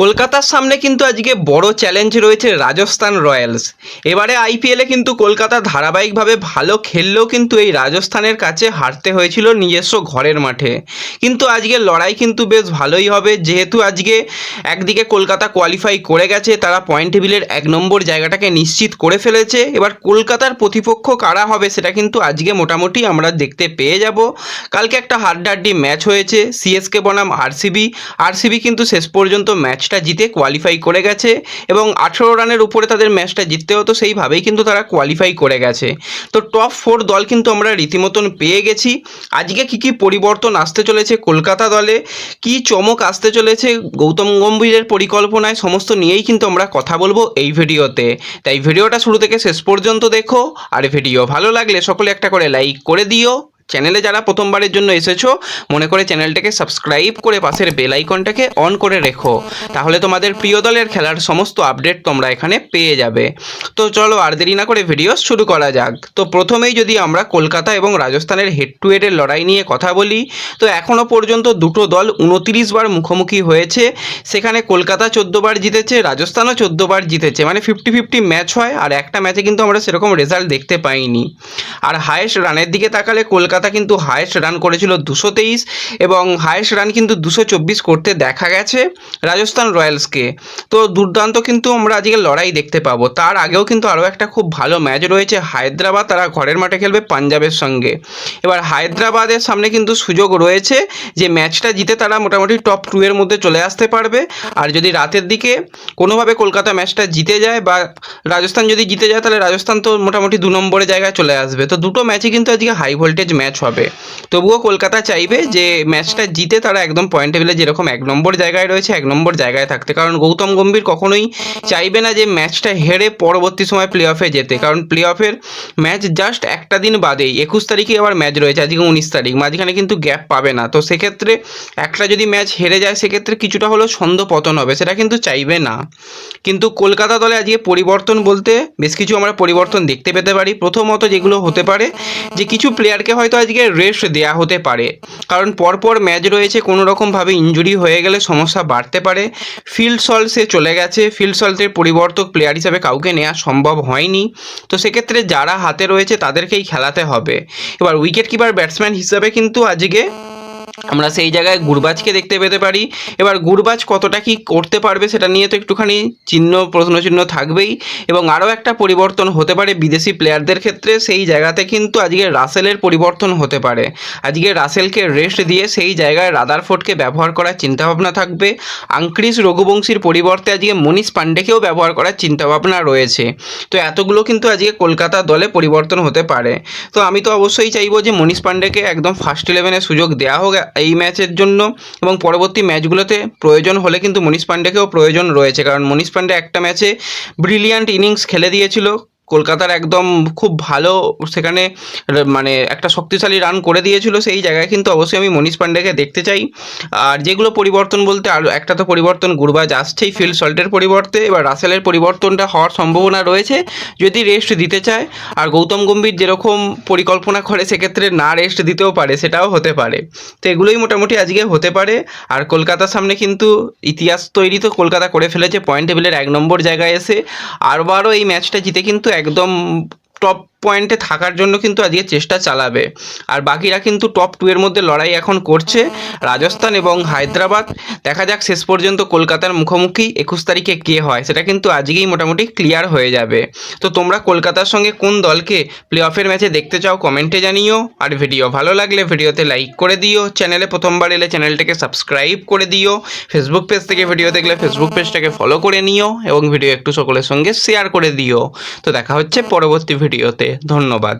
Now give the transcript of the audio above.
কলকাতার সামনে কিন্তু আজকে বড় চ্যালেঞ্জ রয়েছে রাজস্থান রয়্যালস। এবারে আইপিএলে কিন্তু কলকাতা ধারাবাহিকভাবে ভালো খেললেও কিন্তু এই রাজস্থানের কাছে হারতে হয়েছিল নিজস্ব ঘরের মাঠে। কিন্তু আজকে লড়াই কিন্তু বেশ ভালোই হবে, যেহেতু আজকে একদিকে কলকাতা কোয়ালিফাই করে গেছে, তারা পয়েন্ট টেবিলের এক নম্বর জায়গাটাকে নিশ্চিত করে ফেলেছে। এবার কলকাতার প্রতিপক্ষ কারা হবে সেটা কিন্তু আজকে মোটামুটি আমরা দেখতে পেয়ে যাব। কালকে একটা হাড্ডাহাড্ডি ম্যাচ হয়েছে সিএসকে বনাম আরসিবি আরসিবি কিন্তু শেষ পর্যন্ত ম্যাচটা জিতে কোয়ালিফাই করে গেছে এবং আঠেরো রানের উপরে তাদের ম্যাচটা জিততে হতো সেইভাবেই কিন্তু তারা কোয়ালিফাই করে গেছে। তো টপ ফোর দল কিন্তু আমরা রীতিমতন পেয়ে গেছি। আজকে কি কি পরিবর্তন আসতে চলেছে কলকাতা দলে? কি চমক আসতে চলেছে গৌতম গম্ভীরের পরিকল্পনায়? সমস্ত নিয়েই কিন্তু আমরা কথা বলব এই ভিডিওতে। তাই ভিডিওটা শুরু থেকে শেষ পর্যন্ত দেখো। আর ভিডিও ভালো লাগলে সকলে একটা করে লাইক করে দিও। চ্যানেলে যারা প্রথমবারের জন্য এসেছ, মনে করে চ্যানেলটাকে সাবস্ক্রাইব করে পাশের বেল আইকনটাকে অন করে রেখো। তাহলে তোমাদের প্রিয় দলের খেলার সমস্ত আপডেট তোমরা এখানে পেয়ে যাবে। তো চলো আর দেরি না করে ভিডিও শুরু করা যাক। তো প্রথমেই যদি আমরা কলকাতা এবং রাজস্থানের হেড টু হেডের লড়াই নিয়ে কথা বলি, তো এখনও পর্যন্ত দুটো দল উনতিরিশ বার মুখোমুখি হয়েছে। সেখানে কলকাতা বার জিতেছে, রাজস্থানও বার জিতেছে। মানে ফিফটি ফিফটি ম্যাচ হয়, আর একটা ম্যাচে কিন্তু আমরা সেরকম রেজাল্ট দেখতে পাইনি। আর হায়েস্ট রানের দিকে তাকালে কলকাতা কিন্তু হায়েস্ট রান করেছিল দুশো তেইশ এবং হায়েস্ট রান কিন্তু দুশো চব্বিশ করতে দেখা গেছে রাজস্থান রয়্যালসকে তো দুর্দান্ত কিন্তু আমরা আজকে লড়াই দেখতে পাবো। তার আগেও কিন্তু আরও একটা খুব ভালো ম্যাচ রয়েছে, হায়দ্রাবাদ তারা ঘরের মাঠে খেলবে পাঞ্জাবের সঙ্গে। এবার হায়দ্রাবাদের সামনে কিন্তু সুযোগ রয়েছে যে ম্যাচটা জিতে তারা মোটামুটি টপ টু এর মধ্যে চলে আসতে পারবে। আর যদি রাতের দিকে কোনোভাবে কলকাতা ম্যাচটা জিতে যায় বা রাজস্থান যদি জিতে যায়, তাহলে রাজস্থান তো মোটামুটি দু নম্বরে জায়গায় চলে আসবে। তো দুটো ম্যাচই কিন্তু আজকে হাই ভোল্টেজ ম্যাচ হবে। তবুও কলকাতা চাইবে যে ম্যাচটা জিতে তারা একদম পয়েন্ট টেবিলে যেরকম এক নম্বর জায়গায় রয়েছে, এক নম্বর জায়গায় থাকতে। কারণ গৌতম গম্ভীর কখনোই চাইবে না যে ম্যাচটা হেরে পরবর্তী সময় প্লে অফে যেতে। কারণ প্লে অফের ম্যাচ জাস্ট একটা দিন বাদেই, একুশ তারিখে আবার ম্যাচ রয়েছে, আজকে উনিশ তারিখ, মাঝখানে কিন্তু গ্যাপ পাবে না। তো সেক্ষেত্রে একটা যদি ম্যাচ হেরে যায়, সেক্ষেত্রে কিছুটা হলেও ছন্দ পতন হবে, সেটা কিন্তু চাইবে না। কিন্তু কলকাতা দলে আজকে পরিবর্তন বলতে বেশ কিছু আমরা পরিবর্তন দেখতে পেতে পারি। প্রথমত যেগুলো হতে পারে যে কিছু প্লেয়ারকে হয়তো আজকে রেস্ট দেয়া হতে পারে। কারণ পরপর ম্যাচ রয়েছে কোনো রকমভাবে ইঞ্জুরি হয়ে গেলে সমস্যা বাড়তে পারে। ফিল্ড সল সে চলে গেছে। ফিল্ড সলসের পরিবর্তক প্লেয়ার হিসাবে কাউকে নেওয়া সম্ভব হয়নি। তো সেক্ষেত্রে যারা হাতে রয়েছে, তাদেরকেই খেলাতে হবে। এবার উইকেট কিপার ব্যাটসম্যান হিসাবে কিন্তু আজকে আমরা সেই জায়গায় গুরবাজকে দেখতে পেতে পারি। এবার গুরবাজ কতটা কি করতে পারবে সেটা নিয়ে তো একটুখানি চিহ্ন, প্রশ্নচিহ্ন থাকবেই। এবং আরও একটা পরিবর্তন হতে পারে বিদেশি প্লেয়ারদের ক্ষেত্রে, সেই জায়গাতে কিন্তু আজকে রাসেলের পরিবর্তন হতে পারে। আজকে রাসেলকে রেস্ট দিয়ে সেই জায়গায় রাদার ফোর্টকে ব্যবহার করার চিন্তাভাবনা থাকবে। আংক্রিস রঘুবংশীর পরিবর্তে আজকে মনীষ পান্ডেকেও ব্যবহার করার চিন্তাভাবনা রয়েছে। তো এতগুলো কিন্তু আজকে কলকাতা দলে পরিবর্তন হতে পারে। তো আমি তো অবশ্যই চাইব যে মনীষ পান্ডেকে একদম ফার্স্ট ইলেভেনে সুযোগ দেওয়া হোক এই ম্যাচের জন্য এবং পরবর্তী ম্যাচগুলোতে প্রয়োজন হলে কিন্তু মনীষ পাণ্ডেকেও প্রয়োজন রয়েছে। কারণ মনীষ পাণ্ডে একটা ম্যাচে ব্রিলিয়ান্ট ইনিংস খেলে দিয়েছিল। কলকাতার একদম খুব ভালো, সেখানে মানে একটা শক্তিশালী রান করে দিয়েছিল সেই জায়গায়। কিন্তু অবশ্যই আমি মনীষ পান্ডেকে দেখতে চাই। আর যেগুলো পরিবর্তন বলতে আর একটা তো পরিবর্তন গুরবাজ আসছেই ফিল্ড সল্টের পরিবর্তে। এবার রাসেলের পরিবর্তনটা হওয়ার সম্ভাবনা রয়েছে। যদি রেস্ট দিতে চায়, আর গৌতম গম্ভীর যেরকম পরিকল্পনা করে, সেক্ষেত্রে না রেস্ট দিতেও পারে, সেটাও হতে পারে। তো এগুলোই মোটামুটি আজকে হতে পারে। আর কলকাতার সামনে কিন্তু ইতিহাস তৈরি তো কলকাতা করে ফেলেছে পয়েন্ট টেবিলের এক নম্বর জায়গায় এসে। আরবারও এই ম্যাচটা জিতে কিন্তু একদম টপ পয়েন্টে থাকার জন্য কিন্তু আজকে চেষ্টা চালাবে। আর বাকিরা কিন্তু টপ টু এর মধ্যে লড়াই এখন করছে, রাজস্থান এবং হায়দ্রাবাদ। দেখা যাক শেষ পর্যন্ত কলকাতার মুখোমুখি একুশ তারিখে কে হয়, সেটা কিন্তু আজকেই মোটামুটি ক্লিয়ার হয়ে যাবে। তো তোমরা কলকাতার সঙ্গে কোন দলকে প্লে অফের ম্যাচে দেখতে চাও কমেন্টে জানিও। আর ভিডিও ভালো লাগলে ভিডিওতে লাইক করে দিও। চ্যানেলে প্রথমবার এলে চ্যানেলটাকে সাবস্ক্রাইব করে দিও। ফেসবুক পেজ থেকে ভিডিও দেখলে ফেসবুক পেজটাকে ফলো করে নিও এবং ভিডিও একটু সকলের সঙ্গে শেয়ার করে দিও। তো দেখা হচ্ছে পরবর্তী ভিডিওতে ধন্যবাদ।